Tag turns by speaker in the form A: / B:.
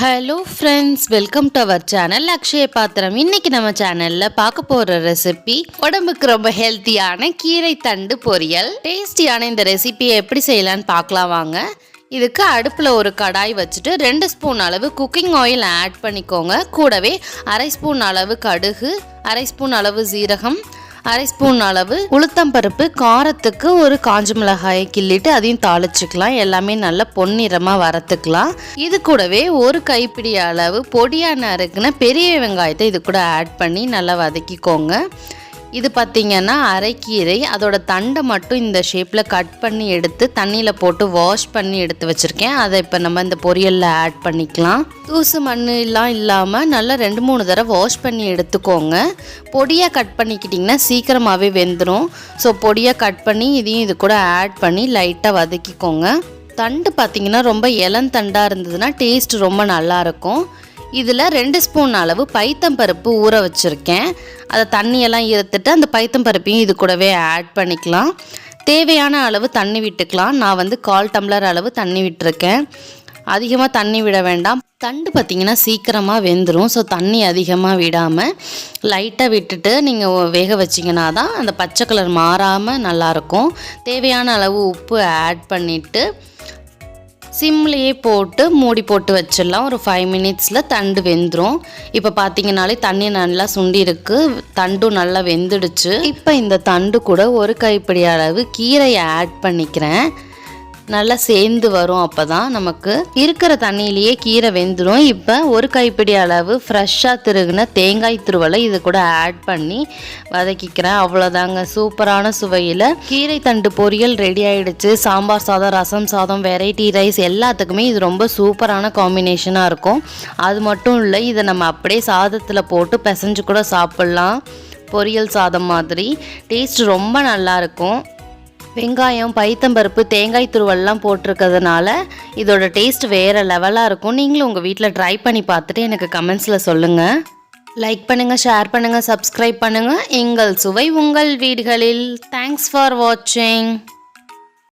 A: Hello friends welcome to our channel Akshaya Pathram இன்னைக்கு நம்ம சேனலில் பார்க்க போகிற ரெசிபி உடம்புக்கு ரொம்ப ஹெல்த்தியான கீரை தண்டு பொரியல். டேஸ்டியான இந்த ரெசிபியை எப்படி செய்யலான்னு பார்க்கலாம் வாங்க. இதுக்கு அடுப்பில் ஒரு கடாய் வச்சுட்டு ரெண்டு ஸ்பூன் அளவு குக்கிங் ஆயில் ஆட் பண்ணிக்கோங்க. கூடவே அரை ஸ்பூன் அளவு கடுகு அரை ஸ்பூன் அளவு சீரகம் அரை ஸ்பூன் அளவு உளுத்தம்பருப்பு காரத்துக்கு ஒரு காஞ்ச மிளகாயை கிள்ளிட்டு அதையும் தாளிச்சுக்கலாம். எல்லாமே நல்லா பொன்னிறமாக வறுத்துக்கலாம். இது கூடவே ஒரு கைப்பிடி அளவு பொடியான நறுக்குன பெரிய வெங்காயத்தை இது கூட ஆட் பண்ணி நல்லா வதக்கிக்கோங்க. இது பார்த்திங்கன்னா அரைக்கீரை அதோட தண்டை மட்டும் இந்த ஷேப்பில் கட் பண்ணி எடுத்து தண்ணியில் போட்டு வாஷ் பண்ணி எடுத்து வச்சுருக்கேன். அதை இப்போ நம்ம இந்த பொரியலில் ஆட் பண்ணிக்கலாம். தூசு மண்ணுலாம் இல்லாமல் நல்லா ரெண்டு மூணு தடவை வாஷ் பண்ணி எடுத்துக்கோங்க. பொடியாக கட் பண்ணிக்கிட்டிங்கன்னா சீக்கிரமாகவே வெந்துடும் ஸோ பொடியாக கட் பண்ணி இதையும் இது கூட ஆட் பண்ணி லைட்டாக வதக்கிக்கோங்க. தண்டு பார்த்திங்கன்னா ரொம்ப இளந்தண்டாக இருந்ததுன்னா டேஸ்ட் ரொம்ப நல்லாயிருக்கும் இதில் ரெண்டு ஸ்பூன் அளவு பைத்தம்பருப்பு ஊற வச்சுருக்கேன். அதை தண்ணியெல்லாம் இருத்துட்டு அந்த பைத்தம்பருப்பையும் இது கூடவே ஆட் பண்ணிக்கலாம். தேவையான அளவு தண்ணி விட்டுக்கலாம். நான் வந்து கால் டம்ளர் அளவு தண்ணி விட்டுருக்கேன். அதிகமாக தண்ணி விட வேண்டாம். தண்டு பார்த்திங்கன்னா சீக்கிரமாக வெந்துடும் ஸோ தண்ணி அதிகமாக விடாமல் லைட்டாக விட்டுட்டு நீங்கள் வேக வச்சிங்கன்னா தான் அந்த பச்சை கலர் மாறாமல் நல்லாயிருக்கும். தேவையான அளவு உப்பு ஆட் பண்ணிவிட்டு சிம்லேயே போட்டு மூடி போட்டு வச்சிடலாம். ஒரு ஃபைவ் மினிட்ஸில் தண்டு வெந்துடும் இப்போ பார்த்தீங்கனாலே தண்ணி நல்லா சுண்டி இருக்கு தண்டும் நல்லா வெந்துடுச்சு. இப்போ இந்த தண்டு கூட ஒரு கைப்பிடி அளவு கீரையை ஆட் பண்ணிக்கிறேன். நல்லா சேர்ந்து வரும் அப்போ தான் நமக்கு இருக்கிற தண்ணியிலேயே கீரை வெந்துடும் இப்போ ஒரு கைப்பிடி அளவு ஃப்ரெஷ்ஷாக திருகுன தேங்காய் துருவலை இது கூட ஆட் பண்ணி வதக்கிக்கிறேன். அவ்வளோதாங்க சூப்பரான சுவையில் கீரை தண்டு பொரியல் ரெடி ஆகிடுச்சு சாம்பார் சாதம் ரசம் சாதம் வெரைட்டி ரைஸ் எல்லாத்துக்குமே இது ரொம்ப சூப்பரான காம்பினேஷனாக இருக்கும். அது மட்டும் இல்லை இதை நம்ம அப்படியே சாதத்தில் போட்டு பிசைஞ்சு கூட சாப்பிட்லாம். பொரியல் சாதம் மாதிரி. டேஸ்ட் ரொம்ப நல்லாயிருக்கும் வெங்காயம் பைத்தம்பருப்பு தேங்காய் துருவல்லாம் போட்டிருக்கிறதுனால இதோட டேஸ்ட் வேறு லெவலாக இருக்கும். நீங்களும் உங்கள் வீட்டில் ட்ரை பண்ணி பார்த்துட்டு எனக்கு கமெண்ட்ஸில் சொல்லுங்கள் லைக் பண்ணுங்கள் ஷேர் பண்ணுங்கள் சப்ஸ்கிரைப் பண்ணுங்கள் எங்கள் சுவை உங்கள் வீடுகளில். தேங்க்ஸ் ஃபார் வாட்சிங்